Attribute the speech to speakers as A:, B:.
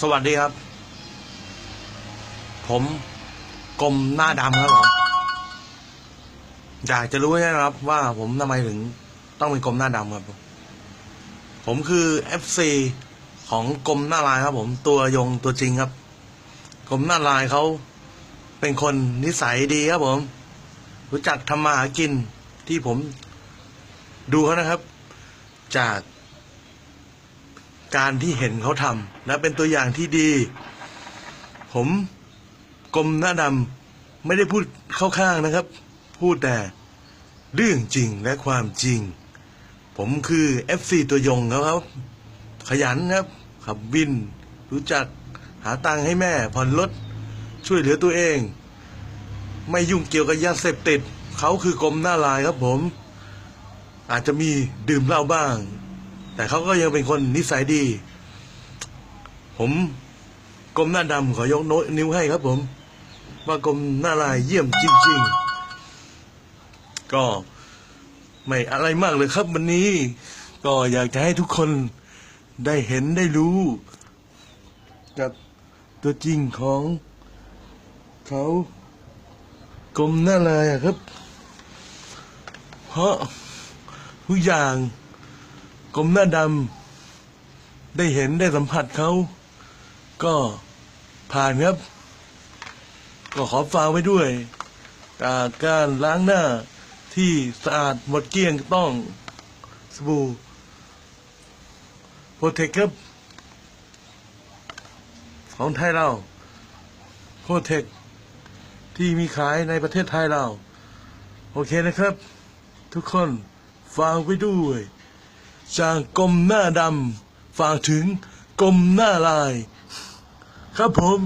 A: สวัสดีครับ ผมกรมหน้าดำครับผมอยากจะรู้ใช่ไหมครับ ว่าผมทำไมถึงต้องเป็นกรมหน้าดำครับ ผมคือ FC ของกรมหน้าลายครับ ผมตัวยงตัวจริงครับกรมหน้าลายเขาเป็นคนนิสัยดีครับผม รู้จักทำมาหากินที่ผมดูเขานะครับ จาก การที่เห็นเขาทำและเป็นตัวอย่างที่ดี ผมกรมหน้าดำไม่ได้พูดเข้าข้างนะครับ พูดแต่เรื่องจริงและความจริง ผมคือ FC ตัวยงเขาครับ ขยันครับ ขับวิน รู้จักหาตังค์ให้แม่ผ่อนรถช่วยเหลือตัวเอง ไม่ยุ่งเกี่ยวกับยาเสพติด เขาคือกรมหน้าลายครับผม อาจจะมีดื่มเหล้าบ้าง แต่เขาก็ยังเป็นคนนิสัยดี ผมกรมหน้าดำขอยกน้นิ้วให้ครับ ผม ว่ากรมหน้าลายเยี่ยมจริงๆ ก็ไม่อะไรมากเลยครับวันนี้ ก็อยากจะให้ทุกคนได้เห็นได้รู้ กับตัวจริงของเขากรมหน้าลายครับ เพราะทุกอย่าง กรมหน้าดำได้เห็นได้สัมผัสเขาก็ผ่านครับ ก็ขอฝากไว้ด้วยาการล้างหน้าที่สะอาดหมดเกลี้ยงต้องสบู่โปรเทคครับ ของไทยเราโปรเทคที่มีขายในประเทศไทยเรา โอเคนะครับ ทุกคนฝากไว้ด้วย จากกรมหน้าดำฝากถึงกรมหน้าลาย ครับผม